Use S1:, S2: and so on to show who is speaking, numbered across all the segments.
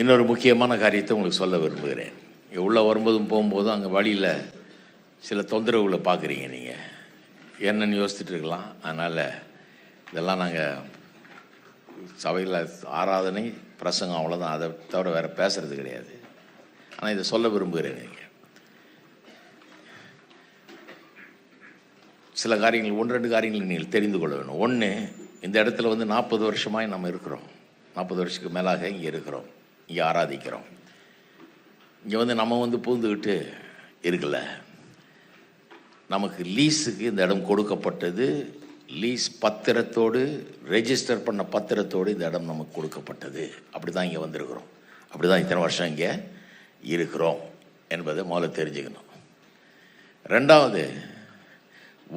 S1: இன்னொரு முக்கியமான காரியத்தை உங்களுக்கு சொல்ல விரும்புகிறேன். இங்க வரும்போதும் போகும்போதும் அங்கே வழியில் சில தொந்தரவுகளை பார்க்குறீங்க நீங்கள் என்னன்னு யோசிச்சுட்டு இருக்கலாம். அதனால் இதெல்லாம் நாங்கள் சபையில் ஆராதனை பிரசங்கம் அவ்வளோதான் அதை தவிர வேறு பேசுகிறது கிடையாது. ஆனால் இதை சொல்ல விரும்புகிறேன் நீங்கள் சில காரியங்கள் ஒன்று ரெண்டு காரியங்களை நீங்கள் தெரிந்து கொள்ள வேணும் ஒன்று இந்த இடத்துல வந்து நாற்பது வருஷமாக நம்ம இருக்கிறோம். நாற்பது வருஷத்துக்கு மேலாக இங்கே இருக்கிறோம். இங்கே ஆராதிக்கிறோம். இங்கே வந்து நம்ம வந்து பூந்துக்கிட்டு இருக்கல. நமக்கு லீஸுக்கு இந்த இடம் கொடுக்கப்பட்டது. லீஸ் பத்திரத்தோடு ரெஜிஸ்டர் பண்ண பத்திரத்தோடு இந்த இடம் நமக்கு கொடுக்கப்பட்டது. அப்படி தான் இங்கே வந்திருக்கிறோம். அப்படி தான் இத்தனை வருஷம் இங்கே இருக்கிறோம் என்பதை முதல்ல தெரிஞ்சுக்கணும். ரெண்டாவது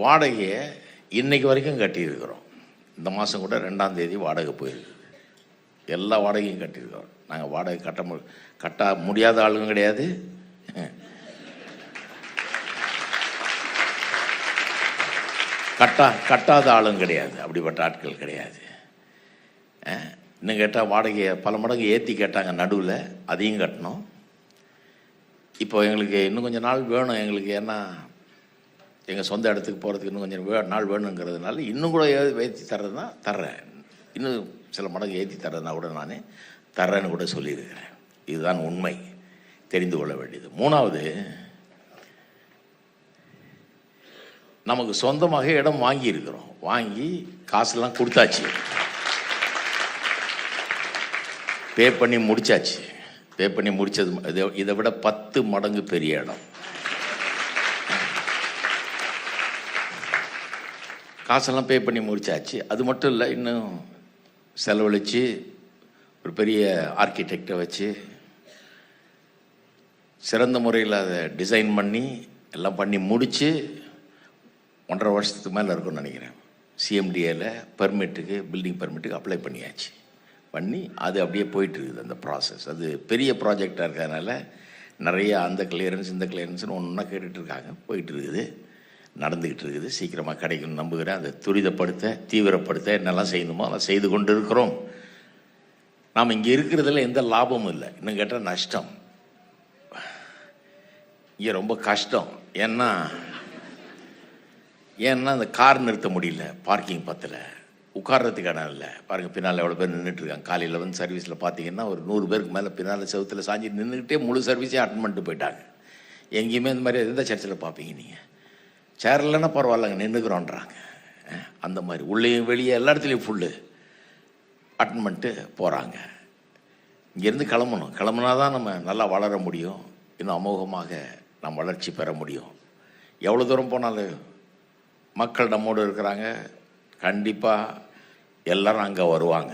S1: வாடகையை இன்றைக்கு வரைக்கும் கட்டியிருக்கிறோம். இந்த மாதம் கூட ரெண்டாம் தேதி வாடகை போயிருக்கு. எல்லா வாடகையும் கட்டியிருக்கிறோம். நாங்கள் வாடகை கட்ட மு கட்ட முடியாத ஆளுங்க கிடையாது. கட்டா கட்டாத ஆளும் கிடையாது. அப்படிப்பட்ட ஆட்கள் கிடையாது. இன்னும் கேட்டால் வாடகையை பல மடங்கு ஏற்றி கேட்டாங்க நடுவில். அதையும் கட்டணும். இப்போ எங்களுக்கு இன்னும் கொஞ்சம் நாள் வேணும் எங்களுக்கு. ஏன்னா எங்கள் சொந்த இடத்துக்கு போகிறதுக்கு இன்னும் கொஞ்சம் வே நாள் வேணுங்கிறதுனால இன்னும் கூட ஏற்றி தர்றதுனா தர்றேன். இன்னும் சில மடங்கு ஏற்றி தர்றதுனா கூட நான். தர்றேன்னு கூட சொல்லியிருக்கிறேன். இதுதான் உண்மை. தெரிந்து கொள்ள வேண்டியது. மூணாவது நமக்கு சொந்தமாக இடம் வாங்கி இருக்கிறோம் வாங்கி காசெல்லாம் கொடுத்தாச்சு. பே பண்ணி முடிச்சாச்சு. பே பண்ணி முடித்தது இதை இதை விட பத்து மடங்கு பெரிய இடம். காசெல்லாம் பே பண்ணி முடித்தாச்சு அது மட்டும் இல்லை இன்னும் செலவழித்து ஒரு பெரிய ஆர்கிடெக்டை வச்சு சிறந்த முறையில் அதை டிசைன் பண்ணி எல்லாம் பண்ணி முடித்து ஒன்றரை வருஷத்துக்கு மேலே இருக்கும்னு நினைக்கிறேன். சிஎம்டிஏல பெர்மிட்டுக்கு பில்டிங் பெர்மிட்டுக்கு அப்ளை பண்ணியாச்சு. பண்ணி அது அப்படியே போயிட்டு இருக்குது அந்த ப்ராசஸ் அது பெரிய ப்ராஜெக்டாக இருக்கிறதுனால நிறைய அந்த கிளியரன்ஸ் இந்த கிளியரன்ஸ்னு ஒன்று ஒன்றா கேட்டுட்ருக்காங்க. இருக்காங்க இருக்குது நடந்துக்கிட்டு இருக்குது சீக்கிரமாக கிடைக்கும்னு நம்புகிறேன். அதை துரிதப்படுத்த தீவிரப்படுத்த என்னெல்லாம் செய்யணுமோ அதெல்லாம் செய்து கொண்டு இருக்கிறோம் நாம் இங்கே இருக்கிறதுல எந்த லாபமும் இல்லை. இன்னும் கேட்டால் நஷ்டம். இங்கே ரொம்ப கஷ்டம். ஏன்னா ஏன்னா அந்த கார் நிறுத்த முடியல பார்க்கிங் பத்தில். உட்கார்றதுக்கு இடம் இல்லை. பாருங்கள் பின்னால் எவ்வளோ பேர் நின்றுட்டு இருக்காங்க. காலையில் வந்து சர்வீஸில் பார்த்தீங்கன்னா ஒரு நூறு பேருக்கு மேலே பின்னால் செவத்தில் சாஞ்சி நின்றுக்கிட்டே முழு சர்வீஸே அட்டன் பண்ணிட்டு போயிட்டாங்க. எங்கேயுமே இந்த மாதிரி எந்த சர்ச்சில் பார்ப்பீங்க நீங்கள் சேர் இல்லைன்னா பரவாயில்லங்க நின்றுக்கிறோன்றாங்க அந்த மாதிரி. உள்ளேயும் வெளியே எல்லா இடத்துலையும் ஃபுல்லு அட்டன் பண்ணிட்டு போகிறாங்க இங்கேருந்து கிளம்பணும். கிளம்புனா தான் நம்ம நல்லா வளர முடியும். இன்னும் அமோகமாக நம்ம வளர்ச்சி பெற முடியும். எவ்வளோ தூரம் போனாலும் மக்கள் நம்மோடு இருக்கிறாங்க. கண்டிப்பாக எல்லாரும் அங்கே வருவாங்க.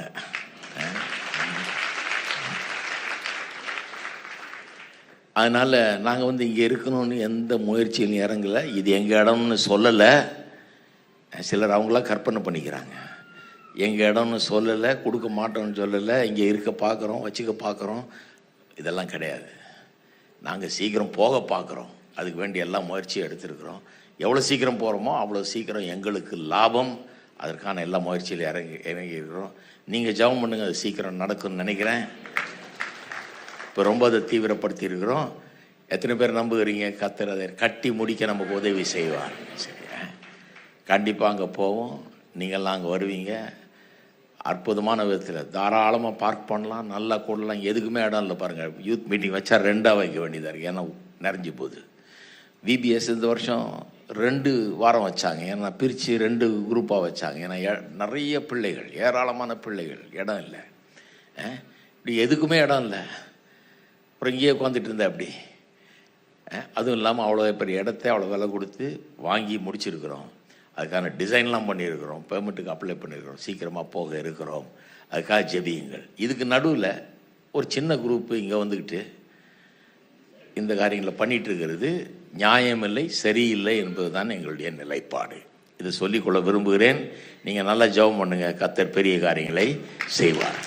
S1: அதனால் நாங்கள் வந்து இங்கே இருக்கணும்னு எந்த முயற்சியிலும் இறங்கலை. இது எங்கள் இடம்னு சொல்லலை. சிலர் அவங்களாம் கற்பனை பண்ணிக்கிறாங்க. எங்கள் இடம்னு சொல்லலை கொடுக்க மாட்டோம்னு சொல்லலை இங்கே இருக்க பார்க்குறோம் வச்சுக்க பார்க்குறோம் இதெல்லாம் கிடையாது. நாங்கள் சீக்கிரம் போக பார்க்குறோம் அதுக்கு வேண்டி எல்லா முயற்சியும் எடுத்திருக்கிறோம். எவ்வளோ சீக்கிரம் போகிறோமோ அவ்வளோ சீக்கிரம் எங்களுக்கு லாபம். அதற்கான எல்லா முயற்சியிலும் இறங்கி இறங்கி இருக்கிறோம். நீங்கள் ஜெபம் பண்ணுங்கள் அது சீக்கிரம் நடக்கும்னு நினைக்கிறேன். இப்போ ரொம்ப அதை தீவிரப்படுத்தி இருக்கிறோம். எத்தனை பேர் நம்புகிறீங்க? கத்தர் அதை கட்டி முடிக்க நமக்கு உதவி செய்வார். சரியா? கண்டிப்பாக அங்கே போவோம். நீங்கள்லாம் அங்கே வருவீங்க. அற்புதமான விதத்தில். தாராளமாக பார்க் பண்ணலாம் நல்லா கூடலாம் எதுக்குமே இடம் இல்லை பாருங்கள் யூத் மீட்டிங் வச்சா ரெண்டாக வைக்க வேண்டியதாக இருக்குது ஏன்னா நிறைஞ்சு போகுது. விபிஎஸ் இந்த வருஷம் ரெண்டு வாரம் வச்சாங்க. ஏன்னா பிரித்து ரெண்டு குரூப்பாக வச்சாங்க. ஏன்னா ஏ- நிறைய பிள்ளைகள் ஏராளமான பிள்ளைகள் இடம் இல்லை. இப்படி எதுக்குமே இடம் இல்லை. அப்புறம் இங்கேயே உட்காந்துட்டு இருந்தேன் அப்படி அதுவும் இல்லாமல் அவ்வளோ பெரிய இடத்த அவ்வளோ விலை கொடுத்து வாங்கி முடிச்சிருக்கிறோம். அதுக்கான டிசைன்லாம் பண்ணியிருக்கிறோம் பேமெண்ட்டுக்கு அப்ளை பண்ணியிருக்கிறோம் சீக்கிரமாக போக இருக்கிறோம். அதுக்காக ஜெபியுங்கள். இதுக்கு நடுவில் ஒரு சின்ன குரூப்பு இங்கே வந்துக்கிட்டு இந்த காரியங்களை பண்ணிகிட்டு இருக்கிறது நியாயமில்லை சரியில்லை என்பதுதான் எங்களுடைய நிலைப்பாடு. இதை சொல்லிக்கொள்ள விரும்புகிறேன். நீங்கள் நல்லா ஜெபம் பண்ணுங்கள் கத்தர் பெரிய காரியங்களை செய்வார்.